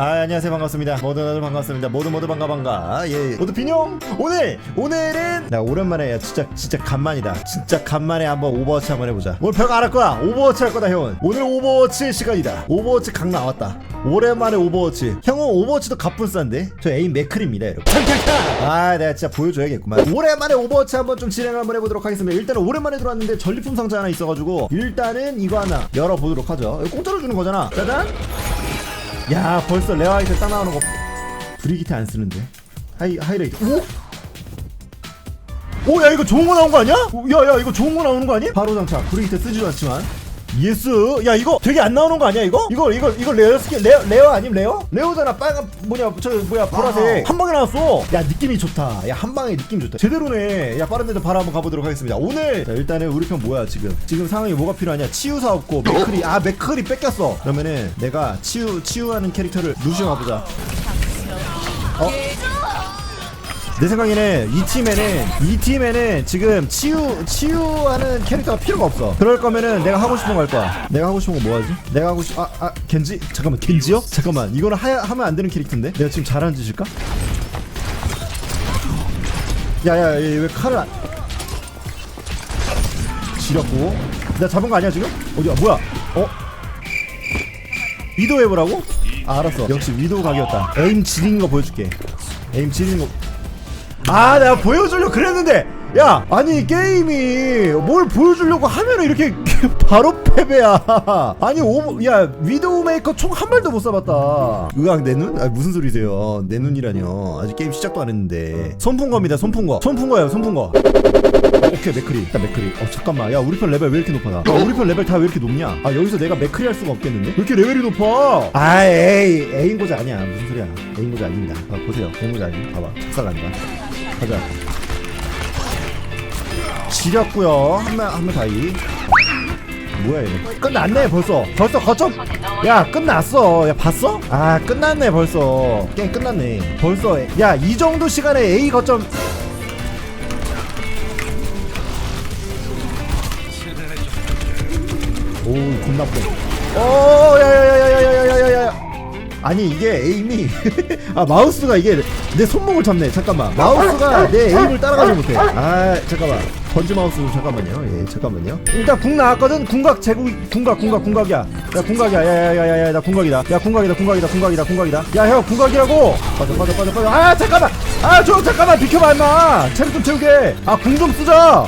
아 안녕하세요. 반갑습니다. 모두 모두 반갑습니다. 모두 모두 반가 반가. 예 모두 비뇽 오늘 오늘은 나 오랜만에 야 진짜 진짜 간만이다. 진짜 간만에 한번 오버워치 한번 해보자. 오늘 별거 안 할 거야. 오버워치 할 거다 형은 오늘 오버워치 시간이다. 오버워치 각 나왔다. 오랜만에 오버워치. 형은 오버워치도 갑분싼데? 저 에임 맥클입니다 여러분. 아 내가 진짜 보여줘야겠구만. 오랜만에 오버워치 한번 좀 진행 한번 해보도록 하겠습니다. 일단은 오랜만에 들어왔는데 전리품 상자 하나 있어가지고 일단은 이거 하나 열어보도록 하죠. 공짜로 주는 거잖아. 짜잔 야 벌써 레어 아이템 딱 나오는 거 브리기트 안 쓰는데 하이 하이라이트 오? 오야 이거 좋은 거 나온 거 아니야? 야야 이거 좋은 거 나오는 거 아니? 바로 장착 브리기트 쓰지도 않지만 예스. 야 이거 되게 안 나오는 거 아니야 이거? 이거 이거 이거 레어 스킬 레어 레어 아님 레어? 레어잖아. 빨간 뭐냐 저 뭐야 보라색. 한 방에 나왔어. 야 느낌이 좋다. 야 한 방에 느낌 좋다. 제대로네. 야 빠른 데도 바로 한번 가보도록 하겠습니다. 오늘! 자 일단은 우리 편 뭐야 지금? 지금 상황이 뭐가 필요하냐? 치유사 없고 맥클이 아 맥클이 뺏겼어. 그러면은 내가 치유 치유하는 캐릭터를 루시오 가보자. 어? 내 생각에는 이 팀에는 이 팀에는 지금 치유 치유하는 캐릭터가 필요가 없어. 그럴 거면은 내가 하고 싶은 거 할 거야. 내가 하고 싶은 거 뭐 하지? 내가 하고 싶 아 아 겐지 잠깐만 겐지요? 잠깐만 이거는 하, 하면 안 되는 캐릭터인데 내가 지금 잘하는 짓일까? 야야 얘왜 칼을 안 지렸고 내가 잡은 거 아니야 지금? 어디야 뭐야? 어? 위도 해보라고? 아, 알았어 역시 위도 각이었다 에임 지린 거 보여줄게 에임 지린 거 아 내가 보여주려고 그랬는데. 야 아니 게임이 뭘 보여주려고 하면은 이렇게 바로 패배야. 아니 오버 야 위도우 메이커 총 한 발도 못 쏴봤다. 으악 내 눈? 아 무슨 소리세요? 내 눈이라뇨. 아직 게임 시작도 안 했는데. 손풍거입니다 손풍거. 손풍거예요 손풍거. 오케이 맥크리 일단 맥크리 어 잠깐만. 야 우리 편 레벨 왜 이렇게 높아 나? 아, 우리 편 레벨 다 왜 이렇게 높냐? 아 여기서 내가 맥크리 할 수가 없겠는데? 왜 이렇게 레벨이 높아? 아 에이 에임 고자 아니야. 무슨 소리야. 에임 고자 아닙니다. 아, 보세요. 에임 고자 아니 봐봐. 착살난다 가자. 지렸고요. 한명한명 다이. 뭐야 이거 끝났네 벌써. 벌써 거점 야 끝났어. 야 봤어? 아 끝났네 벌써. 게임 끝났네. 벌써 야 이 정도 시간에 A 거점. 오 겁나 뻔. 오 야야야야야야야야야. 아니 이게 에임이 아 마우스가 이게 내 손목을 잡네. 잠깐만 마우스가 내 에임을 따라가지 못해. 아 잠깐만 번지 마우스 잠깐만요. 예 잠깐만요. 일단 궁 나왔거든. 궁각 제국 궁각 궁각 궁각이야. 야 궁각이야. 야야야야야 나 궁각이다. 야 궁각이다 궁각이다 궁각이다 궁각이다. 야 형 궁각이라고. 빠져 빠져 빠져 빠져. 아 잠깐만. 아 저 잠깐만 비켜봐 임마. 체력 좀 채우게. 아 궁 좀 쓰자.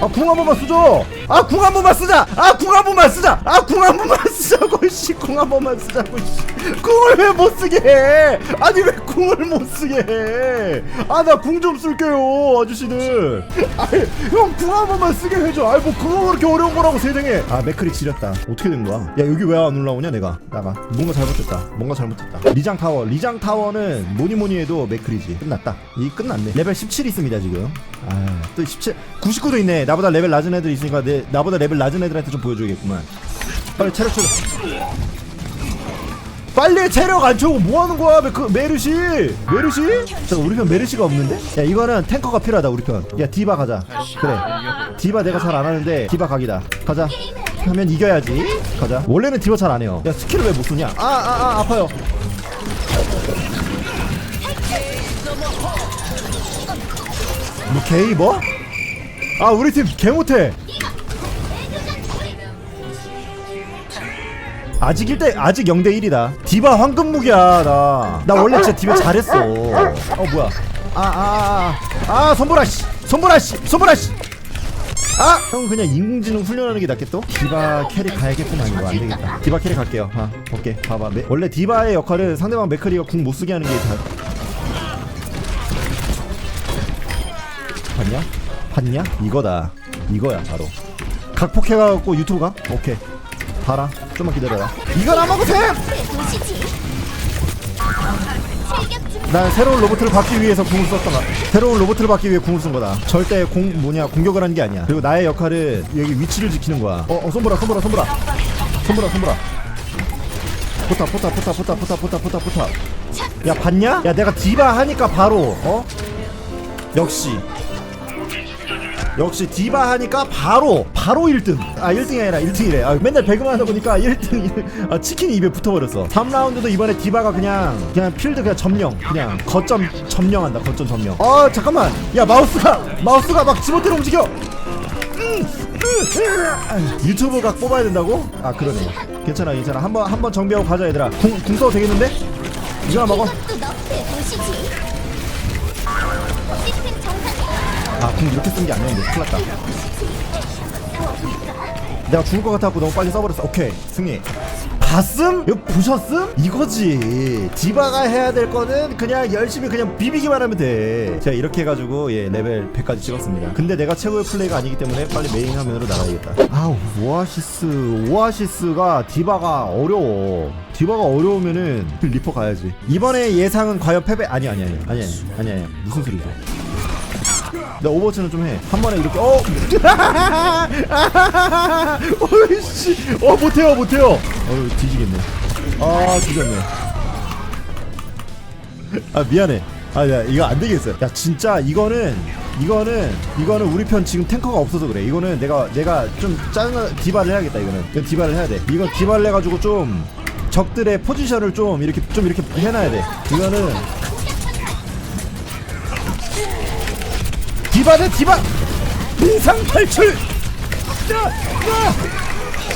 아궁 한 번만 쓰죠 아 궁 한 번만 쓰자. 아 궁 한 번만 쓰자. 아 궁 한 번만 쓰자고 씨궁 한 번만 쓰자고 씨. 궁을 왜 못 쓰게 해? 아니 왜 궁을 못 쓰게 해아 나 궁 좀 쓸게요 아저씨들. 아니 형궁 한 번만 쓰게 해줘. 아이 뭐 그거 그렇게 어려운 거라고 세상에. 아 맥크리 지렸다. 어떻게 된 거야? 야 여기 왜 안 올라오냐 내가. 나가. 뭔가 잘못됐다. 뭔가 잘못됐다. 리장 타워. 리장 타워는 뭐니 뭐니 해도 맥크리지. 끝났다. 이 끝났네. 레벨 17 있습니다 지금. 아또 17 99도 있네. 나보다 레벨 낮은 애들 있으니까 내 나보다 레벨 낮은 애들한테 좀 보여줘야겠구만. 빨리 체력 체력 빨리 체력 안 채우고 뭐 하는 거야 메, 그, 메르시? 메르시? 잠깐 우리 편 메르시가 없는데? 야 이거는 탱커가 필요하다 우리 편야 디바 가자. 그래. 디바 내가 잘 안 하는데 디바 각이다. 가자. 하면 이겨야지. 가자. 원래는 디바 잘 안 해요. 야 스킬을 왜못 쏘냐? 아아 아 아파요. 뭐 뭐? 아 우리 팀 개 못해 아직 1대 아직 0대 1이다 디바 황금 무기야 나 나 원래 진짜 디바 잘했어 어 뭐야 아아아 아 아, 아, 손보라 씨 손보라 씨 손보라 씨 아 형 그냥 인공지능 훈련하는 게 낫겠어? 디바 캐리 가야겠구만 이거 안 되겠다 디바 캐리 갈게요 아 오케이 봐봐 메, 원래 디바의 역할은 상대방 맥크리가 궁 못 쓰게 하는 게 다, 봤냐? 봤냐? 이거다. 이거야 바로. 각폭해가지고 유튜브 가? 오케이. 봐라. 좀만 기다려라. 안 먹으셈! 난 새로운 로봇을 받기 위해서 궁을 썼던 거. 새로운 로봇을 받기 위해 궁을 쓴 거다. 절대 공 뭐냐 공격을 하는 게 아니야. 그리고 나의 역할은 여기 위치를 지키는 거야. 어, 어 손보라, 손보라, 손보라, 손보라, 손보라. 포타, 포타, 포타, 포타, 포타, 포타, 포타, 포타. 야 봤냐? 야 내가 디바 하니까 바로 어? 역시 역시 디바 하니까 바로 바로 1등. 아 1등이 아니라 1등이래. 아, 맨날 배그만 하다 보니까 1등 아, 치킨이 입에 붙어버렸어. 3라운드도 이번에 디바가 그냥 그냥 필드 그냥 점령. 그냥 거점 점령한다. 거점 점령. 아 잠깐만. 야 마우스가 마우스가 막 지멋대로 움직여. 유튜브 각 뽑아야 된다고? 아 그러네. 괜찮아 괜찮아. 한번 한번 정비하고 가자 얘들아. 궁, 궁 써도 되겠는데? 이거나 먹어 궁 이렇게 쓴 게 아니었는데 큰일 났다. 내가 죽을 것 같아갖고 너무 빨리 써버렸어. 오케이 승리. 봤음? 이거 보셨음? 이거지. 디바가 해야 될 거는 그냥 열심히 그냥 비비기만 하면 돼. 제가 이렇게 해가지고 예 레벨 100까지 찍었습니다. 근데 내가 최고의 플레이가 아니기 때문에 빨리 메인 화면으로 나가야겠다. 아우 오아시스. 오아시스가 디바가 어려워. 디바가 어려우면은 리퍼 가야지. 이번에 예상은 과연 패배? 아니 아니. 아니 아니 아니 아니. 무슨 소리죠 나 오버워치는 좀 해. 한 번에 이렇게 어. 어이씨. 어 못해요 못해요. 어 뒤지겠네. 아 뒤졌네. 아 미안해. 아 야 이거 안 되겠어. 야 진짜 이거는 이거는 이거는 우리 편 지금 탱커가 없어서 그래. 이거는 내가 내가 좀 짜증나 디바를 해야겠다. 이거는 이건 디바를 해야 돼. 이거 디바를 해가지고 좀 적들의 포지션을 좀 이렇게 좀 이렇게 해놔야 돼. 이거는 디바 대 디바! 인상 탈출.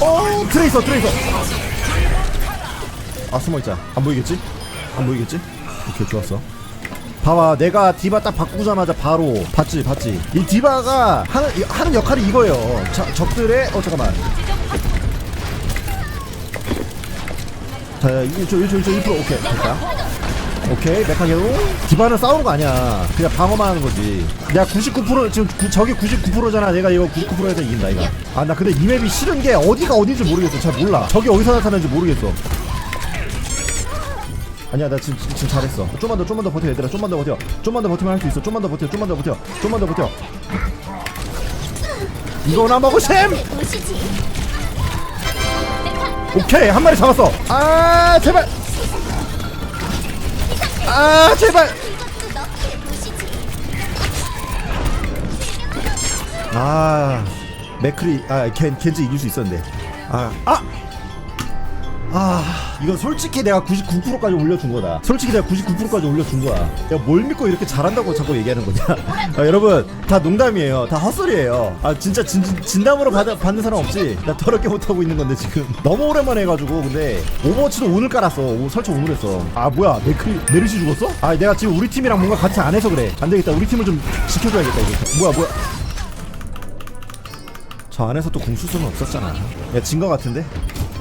어 트레이서 트레이서! 아 숨어있자. 안 보이겠지? 안 보이겠지? 오케이 좋았어. 봐봐 내가 디바 딱 바꾸자마자 바로 봤지 봤지? 이 디바가 하는, 이- 하는 역할이 이거예요. 자, 적들의 어 잠깐만. 자 1초 1초 1초 1% 오케이 됐다 오케이 메카게로. 디바는 싸우는 거 아니야. 그냥 방어만 하는 거지. 내가 99% 지금 구, 저기 99%잖아. 내가 이거 99% 해서 이긴다 이거. 아 나 근데 이 맵이 싫은 게 어디가 어딘지 모르겠어. 잘 몰라. 저기 어디서 나타나는지 모르겠어. 아니야 나 지금, 지금 잘했어. 좀만 더 좀만 더 버텨 얘들아. 좀만 더 버텨. 좀만 더 버티면 할 수 있어. 좀만 더 버텨 좀만 더 버텨. 좀만 더 버텨. 이거나 먹어 샘. 오케이 한 마리 잡았어. 아 제발 아 제발. 아 맥크리 아 겐, 겐지 이길 수 있었는데 아 아! 아 이건 솔직히 내가 99%까지 올려준 거다. 솔직히 내가 99%까지 올려준 거야. 야뭘 믿고 이렇게 잘한다고 자꾸 얘기하는 거냐? 아, 여러분 다 농담이에요. 다 헛소리예요. 아 진짜 진, 진담으로 받, 받는 사람 없지? 나 더럽게 못하고 있는 건데 지금. 너무 오랜만에 해가지고 근데 오버워치도 오늘 깔았어. 오, 설정 오늘 했어. 아 뭐야. 메크리 메르시 죽었어? 아 내가 지금 우리 팀이랑 뭔가 같이 안 해서 그래. 안 되겠다. 우리 팀을 좀 지켜줘야겠다 이거 뭐야 뭐야. 저 안에서 또 공수 수는 없었잖아. 야, 진 거 같은데?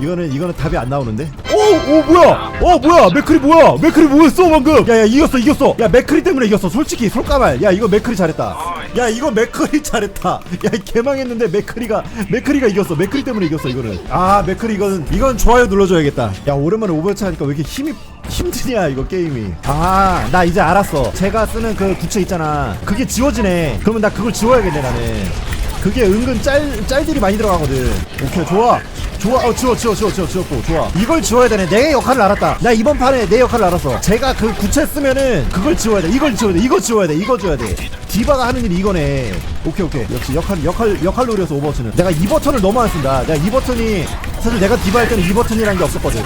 이거는, 이거는 답이 안 나오는데? 오! 오, 뭐야! 어, 뭐야! 맥크리 뭐야! 맥크리 뭐였어, 방금! 야, 야, 이겼어, 이겼어! 야, 맥크리 때문에 이겼어. 솔직히, 솔까말. 야, 이거 맥크리 잘했다. 야, 이거 맥크리 잘했다. 야, 이 개망했는데 맥크리가, 맥크리가 이겼어. 맥크리 때문에 이겼어, 이거는. 아, 맥크리 이건, 이건 좋아요 눌러줘야겠다. 야, 오랜만에 오버워치 하니까 왜 이렇게 힘이, 힘드냐, 이거 게임이. 아, 나 이제 알았어. 제가 쓰는 그 구체 있잖아. 그게 지워지네. 그러면 나 그걸 지워야겠네, 나는. 그게 은근 짤 짤들이 많이 들어가거든. 오케이 좋아. 좋아. 어 지워 지워 지워 지워 지웠고 좋아. 이걸 지워야 되네. 내 역할을 알았다. 나 이번 판에 내 역할을 알았어. 제가 그 구체 쓰면은 그걸 지워야 돼. 이걸 지워야 돼. 이거 지워야 돼. 이거 지워야 돼. 디바가 하는 일이 이거네. 오케이 오케이. 역시 역할 역할 역할 노려서 오버워치는. 내가 이 버튼을 너무 안 쓴다. 내가 이 버튼이 사실 내가 디바 할 때는 이 버튼이라는 게 없었거든.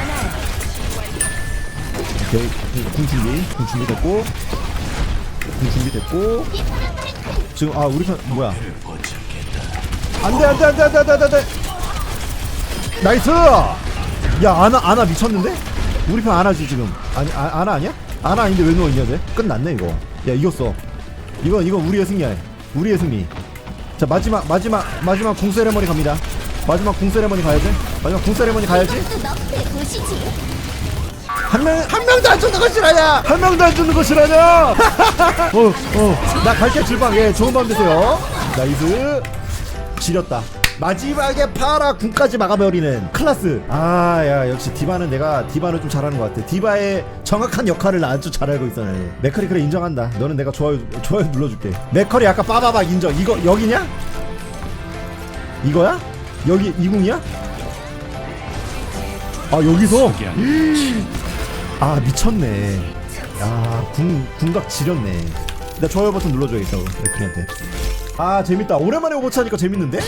오케이. 궁 준비. 궁 준비 됐고. 궁 준비 됐고. 지금 아 우리 편 뭐야? 안돼 안돼 안돼 안돼 안돼 안돼 나이스! 야 아나 아나 미쳤는데? 우리 편 아나지 지금. 아니 아, 아나 아니야? 아나 아닌데 왜 누워 있냐 돼 끝났네 이거. 야 이겼어. 이거 이거 우리의 승리야 우리의 승리. 자 마지막 마지막 마지막 궁 세레머니 갑니다. 마지막 궁 세레머니 가야지. 마지막 궁 세레머니 가야지. 한 명, 한 명도 안 주는 거 싫어하냐? 한 명도 안 주는 거 싫어하냐? 어, 어, 나 갈게 질방. 예, 좋은 밤 되세요. 나이스. 지렸다. 마지막에 파라 군까지 막아버리는 클라스. 아, 야, 역시 디바는 내가 디바를 좀 잘하는 것 같아. 디바의 정확한 역할을 아주 잘 알고. 나는. 맥커리 그래 인정한다. 너는 내가 좋아요, 좋아요 눌러줄게. 맥커리 아까 빠바박 인정. 이거 여기냐? 이거야? 여기 이궁이야? 아 여기서? 아 미쳤네 야 궁, 궁각 지렸네 나 좋아요 버튼 눌러줘야겠다 맥크리한테 아 재밌다 오랜만에 오버치 하니까 재밌는데?